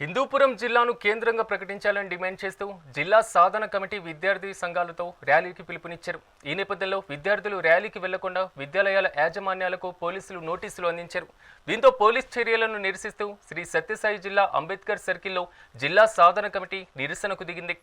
హిందూపురం జిల్లాను కేంద్రంగా ప్రకటించాలని డిమాండ్ చేస్తూ జిల్లా సాధన కమిటీ విద్యార్థి సంఘాలతో ర్యాలీకి పిలుపునిచ్చారు. ఈ నేపథ్యంలో విద్యార్థులు ర్యాలీకి వెళ్ళకుండా విద్యాలయాల యాజమాన్యాలకు పోలీసులు నోటీసులు అందించారు. దీంతో పోలీస్ చర్యలను నిరసిస్తూ శ్రీ సత్యసాయి జిల్లా అంబేద్కర్ సర్కిల్లో జిల్లా సాధన కమిటీ నిరసనకు దిగింది.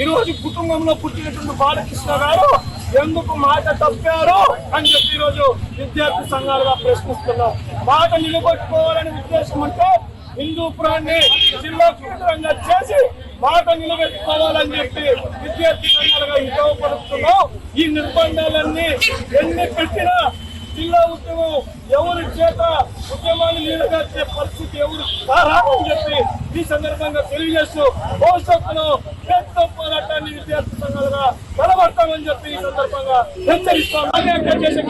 ఈరోజు కుటుంబంలో పుట్టినటువంటి బాలకృష్ణ గారు ఎందుకు మాట తప్పారు అని చెప్పి ఈరోజు విద్యార్థి సంఘాలుగా ప్రశ్నిస్తున్నాం మాట నిలబెట్టుకోవాలని ఉద్దేశం అంటే హిందూపురాన్ని జిల్లా కేంద్రంగా చేసి మాట నిలబెట్టుకోవాలని చెప్పి విద్యార్థి సంఘాలుగా హితవపరుస్తున్నాం ఈ నిర్బంధాలన్నీ ఎన్ని పెట్టినా జిల్లా ఉద్యమం ఎవరి చేత ఉద్యమాన్ని నిలబెట్టే పరిస్థితి ఎవరు కారాని చెప్పి ఈ సందర్భంగా తెలియజేస్తూ భవిష్యత్తులో పెద్ద పోరాటాన్ని విద్యార్థి సంఘాలుగా బలపడతామని చెప్పి ఈ సందర్భంగా హెచ్చరిస్తాం. చేసే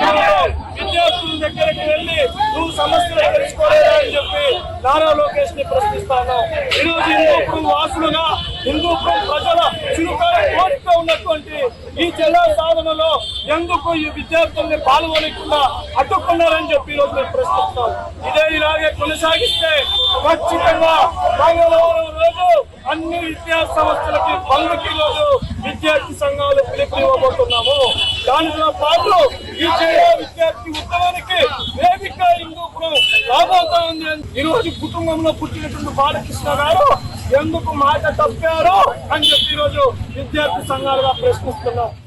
విద్యార్థుల దగ్గరికి వెళ్ళి నువ్వు సమస్యలు తెలుసుకోలేదా అని చెప్పి నారా లోకేష్ని ప్రశ్నిస్తాను ఈరోజు హిందూపురం వాసులుగా హిందూపురం ఉన్నటువంటి ఈ జిల్లా సాధనలో ఎందుకు ఈ విద్యార్థుల్ని పాల్గొనకుండా అడ్డుకున్నారని చెప్పి ఈరోజు మేము ప్రశ్నిస్తాం ఇదే ఇలాగే కొనసాగిస్తే ఖచ్చితంగా మంగళవారం రోజు అన్ని విద్యా సంస్థలకి బంధుకి రోజు విద్యార్థి సంఘాలు పిలుపునివ్వబోతున్నాము. దానితో పాటు ఈ జిల్లా విద్యార్థి ఉద్యమానికి వేదిక హిందూపురం రాబోతా ఉంది ఈ రోజు కుటుంబంలో పుట్టినటువంటి బాలకృష్ణ గారు ఎందుకు మాట తప్పారు అని చెప్పి ఈరోజు విద్యార్థి సంఘాలుగా ప్రశ్నిస్తున్నాం.